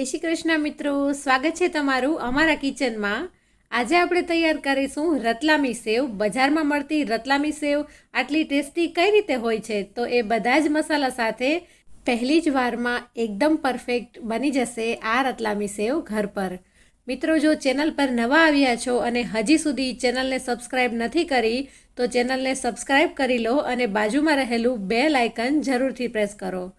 જય શ્રી કૃષ્ણ મિત્રો. સ્વાગત છે તમારું અમારા કિચનમાં. આજે આપણે તૈયાર કરીશું રતલામી સેવ. બજારમાં મળતી રતલામી સેવ આટલી ટેસ્ટી કઈ રીતે હોય છે? તો એ બધા જ મસાલા સાથે પહેલી જ વારમાં એકદમ પરફેક્ટ બની જશે આ રતલામી સેવ ઘર પર. મિત્રો, જો ચેનલ પર નવા આવ્યા છો અને હજી સુધી ચેનલને સબસ્ક્રાઇબ નથી કરી, તો ચેનલને સબસ્ક્રાઇબ કરી લો અને બાજુમાં રહેલું બે લાઇકન જરૂરથી પ્રેસ કરો.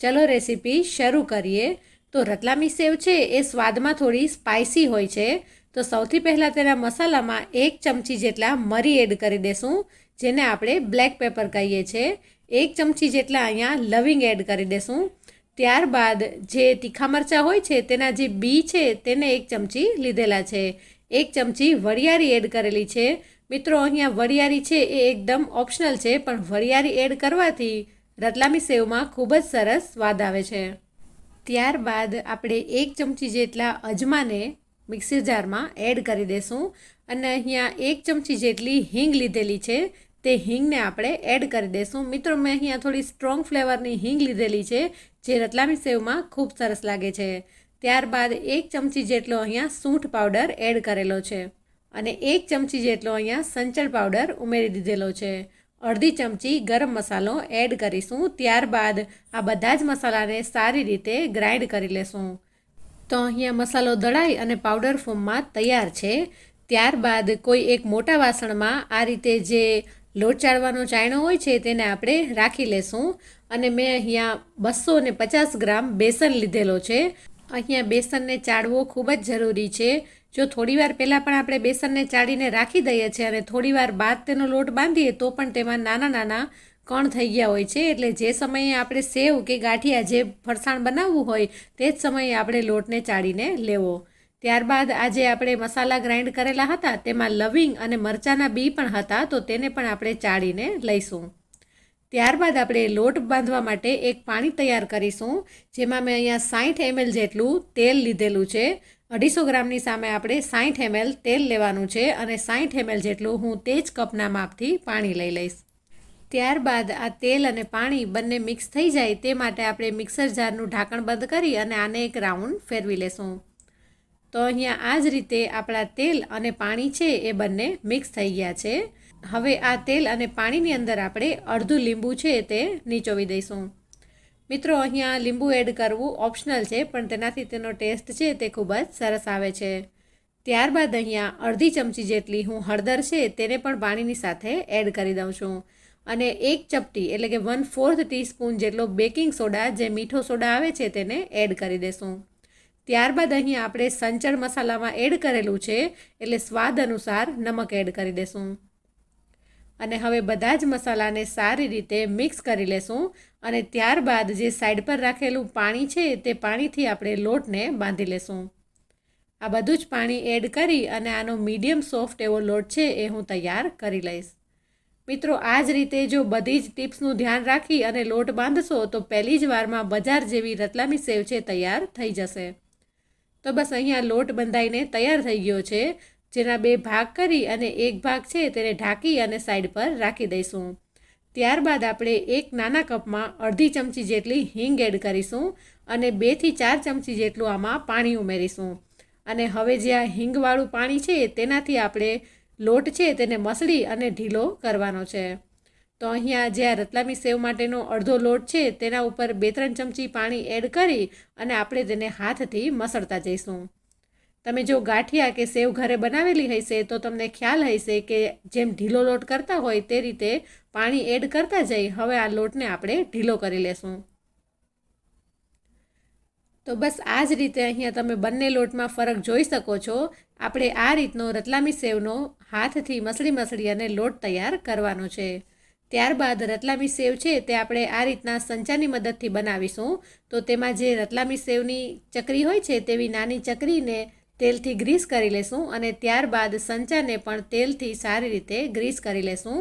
ચલો રેસીપી શરૂ કરીએ. તો રતલામી સેવ છે એ સ્વાદમાં થોડી સ્પાઇસી હોય છે. તો સૌથી પહેલાં તેના મસાલામાં એક ચમચી જેટલા મરી એડ કરી દેશું, જેને આપણે બ્લેક પેપર કહીએ છીએ. એક ચમચી જેટલા અહીંયા લવિંગ એડ કરી દેશું. ત્યારબાદ જે તીખા મરચાં હોય છે, તેના જે બી છે, તેને એક ચમચી લીધેલા છે. એક ચમચી વરિયાળી એડ કરેલી છે. મિત્રો, અહીંયા વરિયાળી છે એ એકદમ ઓપ્શનલ છે, પણ વરિયાળી એડ કરવાથી રતલામી સેવમાં ખૂબ જ સરસ સ્વાદ આવે છે. ત્યારબાદ આપણે એક ચમચી જેટલા અજમાને મિક્સર જારમાં એડ કરી દેશું અને અહીંયા એક ચમચી જેટલી હિંગ લીધેલી છે, તે હિંગને આપણે એડ કરી દઈશું મિત્રો, મેં અહીંયા થોડી સ્ટ્રોંગ ફ્લેવરની હિંગ લીધેલી છે, જે રતલામી સેવમાં ખૂબ સરસ લાગે છે. ત્યારબાદ એક ચમચી જેટલો અહીંયા સૂંઠ પાવડર એડ કરેલો છે અને એક ચમચી જેટલો અહીંયા સંચળ પાવડર ઉમેરી દીધેલો છે. અડધી ચમચી ગરમ મસાલો એડ કરીશું. ત્યારબાદ આ બધા જ મસાલાને સારી રીતે ગ્રાઇન્ડ કરી લેશું. તો અહીંયા મસાલો દળાઈ અને પાવડર ફોર્મમાં તૈયાર છે. ત્યારબાદ કોઈ એક મોટા વાસણમાં આ રીતે જે લોટ ચાળવાનો ચાયણો હોય છે તેને આપણે રાખી લેશું. અને મેં અહીંયા બસો ને પચાસ ગ્રામ બેસન લીધેલો છે. અહીંયા બેસનને ચાળવો ખૂબ જ જરૂરી છે. જો થોડીવાર પહેલાં પણ આપણે બેસનને ચાળીને રાખી દઈએ છીએ અને થોડીવાર બાદ તેનો લોટ બાંધીએ, તો પણ તેમાં નાના નાના કણ થઈ ગયા હોય છે. એટલે જે સમયે આપણે સેવ કે ગાંઠિયા જે ફરસાણ બનાવવું હોય, તે જ સમયે આપણે લોટને ચાળીને લેવો. ત્યારબાદ આજે આપણે મસાલા ગ્રાઇન્ડ કરેલા હતા, તેમાં લવિંગ અને મરચાંના બી પણ હતા, તો તેને પણ આપણે ચાળીને લઈશું. ત્યારબાદ આપણે લોટ બાંધવા માટે એક પાણી તૈયાર કરીશું, જેમાં મેં અહીંયા સાઠ એમએલ જેટલું તેલ લીધેલું છે. અઢીસો ગ્રામની સામે આપણે સાઠ એમએલ તેલ લેવાનું છે અને સાઠ એમએલ જેટલું હું તે જ કપના માપથી પાણી લઈ લઈશ. ત્યારબાદ આ તેલ અને પાણી બંને મિક્સ થઈ જાય તે માટે આપણે મિક્સર જારનું ઢાંકણ બંધ કરી અને આને એક રાઉન્ડ ફેરવી લેશું. તો અહીંયા આ જ રીતે આપણા તેલ અને પાણી છે એ બંને મિક્સ થઈ ગયા છે. હવે આ તેલ અને પાણીની અંદર આપણે અડધું લીંબુ છે તે નીચોવી દઈશું. મિત્રો, અહીંયા લીંબુ એડ કરવું ઓપ્શનલ છે, પણ તેનાથી તેનો ટેસ્ટ છે તે ખૂબ જ સરસ આવે છે. ત્યારબાદ અહીંયા અડધી ચમચી જેટલી હું હળદર છે, તેને પણ પાણીની સાથે એડ કરી દઉં છું. અને એક ચપટી, એટલે કે વન ફોર્થ ટીસ્પૂન જેટલો બેકિંગ સોડા જે મીઠો સોડા આવે છે, તેને એડ કરી દેશું. ત્યારબાદ અહીં આપણે સંચળ મસાલામાં એડ કરેલું છે, એટલે સ્વાદ અનુસાર નમક એડ કરી દેશું. અને હવે બધા જ મસાલાને સારી રીતે મિક્સ કરી લેશું. અને ત્યારબાદ જે સાઈડ પર રાખેલું પાણી છે, તે પાણીથી આપણે લોટને બાંધી લેશું. આ બધું જ પાણી એડ કરી અને આનો મીડિયમ સોફ્ટ એવો લોટ છે, એ હું તૈયાર કરી લઈશ. મિત્રો, આ જ રીતે જો બધી જ ટિપ્સનું ધ્યાન રાખી અને લોટ બાંધશો, તો પહેલી જ વારમાં બજાર જેવી રતલામી સેવ છે, તૈયાર થઈ જશે. તો બસ અહીંયા લોટ બંધાઈને તૈયાર થઈ ગયો છે. જેના બે ભાગ કરી અને એક ભાગ છે, તેને ઢાંકી અને સાઈડ પર રાખી દઈશું. ત્યારબાદ આપણે એક નાના કપમાં અડધી ચમચી જેટલી હિંગ એડ કરીશું અને બેથી ચાર ચમચી જેટલું આમાં પાણી ઉમેરીશું. અને હવે જે આ હિંગવાળું પાણી છે, તેનાથી આપણે લોટ છે, તેને મસળી અને ઢીલો કરવાનો છે. તો અહીંયા જે આ રતલામી સેવ માટેનો અડધો લોટ છે, તેના ઉપર બે ત્રણ ચમચી પાણી એડ કરી અને આપણે તેને હાથથી મસળતા જઈશું. તમે જો ગાંઠિયા કે સેવ ઘરે બનાવેલી હશે, તો તમને ખ્યાલ હશે કે જેમ ઢીલો લોટ કરતા હોય તે રીતે પાણી એડ કરતા જઈ, હવે આ લોટને આપણે ઢીલો કરી લેશું. તો બસ આ જ રીતે અહીંયા તમે બંને લોટમાં ફરક જોઈ શકો છો. આપણે આ રીતનો રતલામી સેવનો હાથથી મસળી મસળી અને લોટ તૈયાર કરવાનો છે. ત્યારબાદ રતલામી સેવ છે તે આપણે આ રીતના સંચાની મદદથી બનાવીશું. તો તેમાં જે રતલામી સેવની ચકરી હોય છે, તેવી નાની ચકરીને તેલથી ગ્રીસ કરી લેશું અને ત્યારબાદ સંચાને પણ તેલથી સારી રીતે ગ્રીસ કરી લેશું.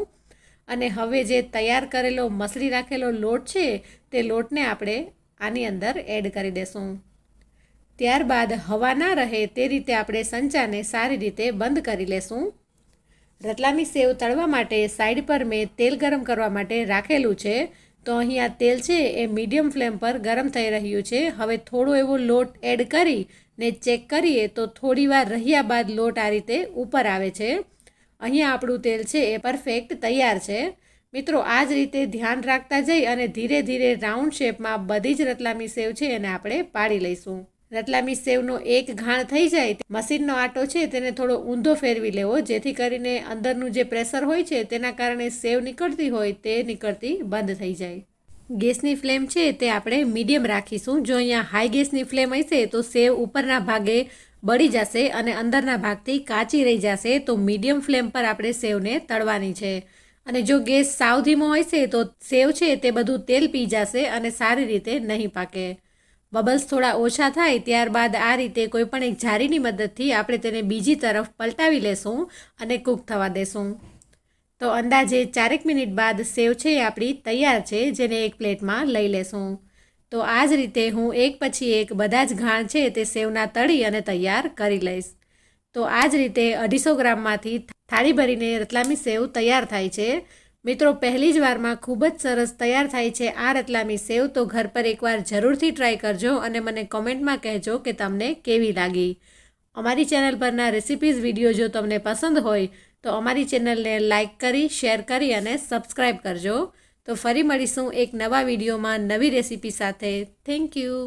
અને હવે જે તૈયાર કરેલો મસળી રાખેલો લોટ છે, તે લોટને આપણે આની અંદર એડ કરી દેશું. ત્યારબાદ હવા ના રહે તે રીતે આપણે સંચાને સારી રીતે બંધ કરી લેશું. રતલામી સેવ તળવા માટે સાઈડ પર મેં તેલ ગરમ કરવા માટે રાખેલું છે, તો અહીંયા તેલ છે એ મીડિયમ ફ્લેમ પર ગરમ થઈ રહ્યું છે. હવે થોડો એવો લોટ એડ કરી ને ચેક કરીએ તો થોડી વાર રહ્યા બાદ લોટ આ રીતે ઉપર આવે છે. અહીંયા આપણું તેલ છે એ પરફેક્ટ તૈયાર છે. મિત્રો, આ જ રીતે ધ્યાન રાખતા જઈ અને ધીરે ધીરે રાઉન્ડ શેપમાં બધી જ રતલામી સેવ છે એને આપણે પાડી લઈશું. રતલામી સેવનો એક ઘાણ થઈ જાય મશીનનો આટો છે તેને થોડો ઊંધો ફેરવી લેવો, જેથી કરીને અંદરનું જે પ્રેશર હોય છે તેના કારણે સેવ નીકળતી હોય તે નીકળતી બંધ થઈ જાય. ગેસની ફ્લેમ છે તે આપણે મીડિયમ રાખીશું. જો અહીંયા હાઈ ગેસની ફ્લેમ હશે તો સેવ ઉપરના ભાગે બળી જશે અને અંદરના ભાગથી કાચી રહી જશે તો મીડિયમ ફ્લેમ પર આપણે સેવને તળવાની છે. અને જો ગેસ સાવ ધીમો હશે તો સેવ છે તે બધું તેલ પી જશે અને સારી રીતે નહીં પાકે. બબલ્સ થોડા ઓછા થાય ત્યારબાદ આ રીતે કોઈ પણ એક જારીની મદદથી આપણે તેને બીજી તરફ પલટાવી લેશું અને કૂક થવા દેશું. તો અંદાજે ચારેક મિનિટ બાદ સેવ છે એ આપણી તૈયાર છે, જેને એક પ્લેટમાં લઈ લેશું. તો આ જ રીતે હું એક પછી એક બધા જ ઘાણ છે તે સેવના તળી અને તૈયાર કરી લઈશ. તો આ જ રીતે અઢીસો ગ્રામમાંથી થાળી ભરીને રતલામી સેવ તૈયાર થાય છે. મિત્રો, પહેલી જ વારમાં ખૂબ જ સરસ તૈયાર થાય છે આ રતલામી સેવ, તો ઘર પર એકવાર જરૂરથી ટ્રાય કરજો અને મને કોમેન્ટમાં કહેજો કે તમને કેવી લાગી. અમારી ચેનલ પરના રેસિપીઝ વીડિયો જો તમને પસંદ હોય, તો અમારી ચેનલને લાઇક કરી શેર કરી અને સબસ્ક્રાઈબ કરજો. તો ફરી મળીશું એક નવા વિડીયોમાં નવી રેસિપી સાથે. Thank you